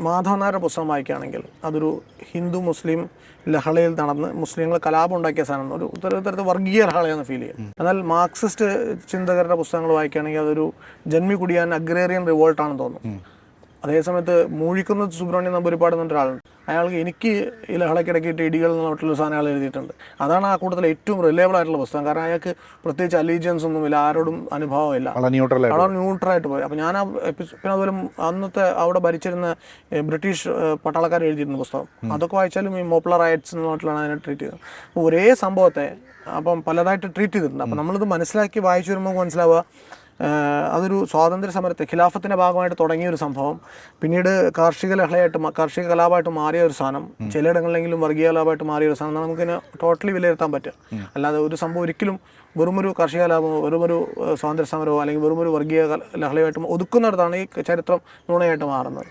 മാധവൻ നായരുടെ പുസ്തകം വായിക്കുകയാണെങ്കിൽ അതൊരു ഹിന്ദു മുസ്ലിം ലഹളയിൽ നടന്ന് മുസ്ലിങ്ങൾ കലാപം ഉണ്ടാക്കിയ സാധനം ഒരു തരത്തിൽ വർഗീയ ലഹളയെന്ന് ഫീൽ ചെയ്യും. എന്നാൽ മാർക്സിസ്റ്റ് ചിന്തകരുടെ പുസ്തകങ്ങൾ വായിക്കുകയാണെങ്കിൽ അതൊരു ജന്മി കുടിയാൻ അഗ്രേറിയൻ റിവോൾട്ടാണെന്ന് തോന്നുന്നു അതേസമയത്ത് മൂഴിക്കുന്ന സുബ്രഹ്മണ്യം നമ്പൂരിപ്പാട് എന്നൊരു ഒരാളുണ്ട്. അയാൾക്ക് എനിക്ക് ഈ ലഹളക്കിടക്കിയിട്ട് ഇടികൾ എന്ന് പറഞ്ഞിട്ടുള്ള സാധനം അയാൾ എഴുതിയിട്ടുണ്ട്. അതാണ് ആ കൂട്ടത്തിൽ ഏറ്റവും റിലയബിൾ ആയിട്ടുള്ള പുസ്തകം. കാരണം അയാൾക്ക് പ്രത്യേകിച്ച് അലീജിയൻസ് ഒന്നുമില്ല ആരോടും അനുഭവമില്ല വളരെ ന്യൂട്രൽ ആയിട്ട് വളരെ ന്യൂട്രലായിട്ട് പോയി. അപ്പോൾ ഞാൻ ആ പിന്നെ അതുപോലെ അന്നത്തെ അവിടെ ഭരിച്ചിരുന്ന ബ്രിട്ടീഷ് പട്ടാളക്കാർ എഴുതിയിരുന്ന പുസ്തകം. അതൊക്കെ വായിച്ചാലും ഈ മോപ്പുലർ റൈറ്റ്സ് എന്ന് പറഞ്ഞിട്ടാണ് അതിനെ ട്രീറ്റ് ചെയ്തത്. അപ്പോൾ ഒരേ സംഭവത്തെ അപ്പം പലതായിട്ട് ട്രീറ്റ് ചെയ്തിട്ടുണ്ട്. അപ്പം നമ്മളിത് മനസ്സിലാക്കി വായിച്ചു വരുമ്പോൾ മനസ്സിലാവുക അതൊരു സ്വാതന്ത്ര്യ സമരത്തെ ഖിലാഫത്തിന്റെ ഭാഗമായിട്ട് തുടങ്ങിയ ഒരു സംഭവം. പിന്നീട് കാർഷിക ലഹളയായിട്ട് കാർഷിക കലാപമായിട്ട് മാറിയ ഒരു സാധനം ചിലയിടങ്ങളിലെങ്കിലും വർഗീയ കലാപമായിട്ട് മാറിയ ഒരു സാധനം നമുക്കിതിനെ ടോട്ടലി വിലയിരുത്താൻ പറ്റുക. അല്ലാതെ ഒരു സംഭവം ഒരിക്കലും വെറുമൊരു കാർഷിക കലാപമോ വെറുമൊരു സ്വാതന്ത്ര്യ സമരമോ അല്ലെങ്കിൽ വെറുമൊരു വർഗീയ ലഹളയായിട്ട് ഒതുക്കുന്നിടത്താണ് ഈ ചരിത്രം നുണയായിട്ട് മാറുന്നത്.